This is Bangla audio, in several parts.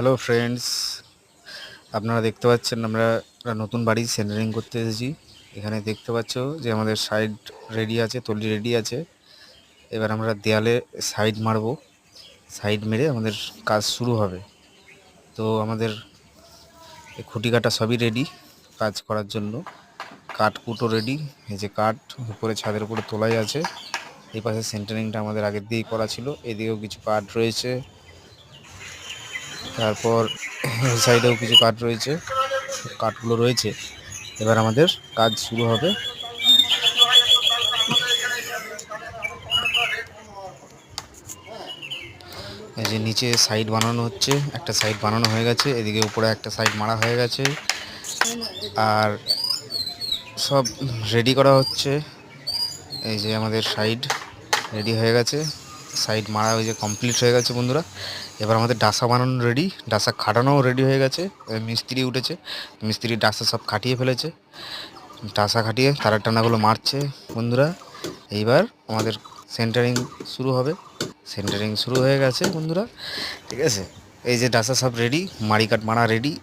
হ্যালো ফ্রেন্ডস আপনারা দেখতে পাচ্ছেন আমরা নতুন বাড়ি সেন্টারিং করতে এসেছি। এখানে দেখতে পাচ্ছ যে আমাদের সাইড রেডি আছে তলি রেডি আছে। এবার আমরা দেয়ালে সাইড মারবো। সাইড মেরে আমাদের কাজ শুরু হবে। তো আমাদের খুঁটি কাটা সবই রেডি কাজ করার জন্য। কাঠ কুটো রেডি এই যে কাঠ উপরে ছাদের উপরে তোলাই আছে। এই পাশে সেন্টারিংটা আমাদের আগের দিয়েই করা ছিল। এদিকেও কিছু কাঠ রয়েছে। তারপর এই সাইডেও কিছু কাঠ রয়েছে। কাঠগুলো রয়েছে। এবার আমাদের কাজ শুরু হবে। এই যে নিচে সাইড বানানো হচ্ছে, একটা সাইড বানানো হয়ে গেছে, এদিকে উপরে একটা সাইড মারা হয়ে গেছে। আর সব রেডি করা হচ্ছে। এই যে আমাদের সাইড রেডি হয়ে গেছে। সাইড মারা হয়ে কমপ্লিট হয়ে গেছে বন্ধুরা। এবার আমাদের ডাসা বানানো রেডি ডাসা খাটানোও রেডি হয়ে গেছে। মিস্ত্রি উঠেছে, মিস্ত্রি ডাসা সব খাটিয়ে ফেলেছে। ডাসা খাটিয়ে তারের টানাগুলো মারছে বন্ধুরা। এইবার আমাদের সেন্টারিং শুরু হবে। সেন্টারিং শুরু হয়ে গেছে বন্ধুরা। ঠিক আছে? এই যে ডাসা সব রেডি মাড়ি কাট মারা রেডি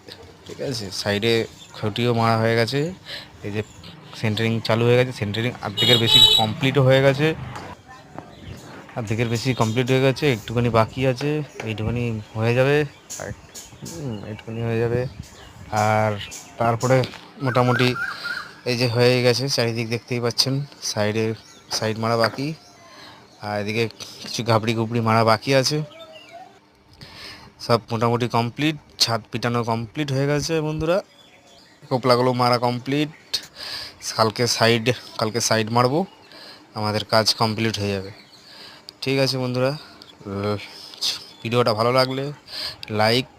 ঠিক আছে? সাইডে খুঁটিও মারা হয়ে গেছে। এই যে সেন্টারিং চালু হয়ে গেছে। সেন্টারিং অর্ধেকের বেশি কমপ্লিটও হয়ে গেছে। অর্ধেকের বেশি কমপ্লিট হয়ে গেছে একটুখানি বাকি আছে এইটুখানি হয়ে যাবে আর হুম, এইটুখানি হয়ে যাবে। আর তারপরে মোটামুটি এই যে হয়ে গেছে চারিদিক দেখতেই পাচ্ছেন সাইডে সাইড মারা বাকি আর এদিকে কিছু ঘাবড়ি ঘুবড়ি মারা বাকি আছে। সব মোটামুটি কমপ্লিট ছাদ পিটানো কমপ্লিট হয়ে গেছে বন্ধুরা। কোপলাগুলো মারা কমপ্লিট কালকে সাইড কালকে সাইড মারবো আমাদের কাজ কমপ্লিট হয়ে যাবে। ঠিক আছে বন্ধুরা ভিডিওটা ভালো লাগলে লাইক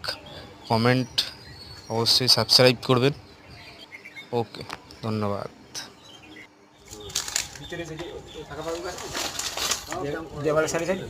কমেন্ট অবশ্যই সাবস্ক্রাইব করবেন। ওকে ধন্যবাদ। সারি সারি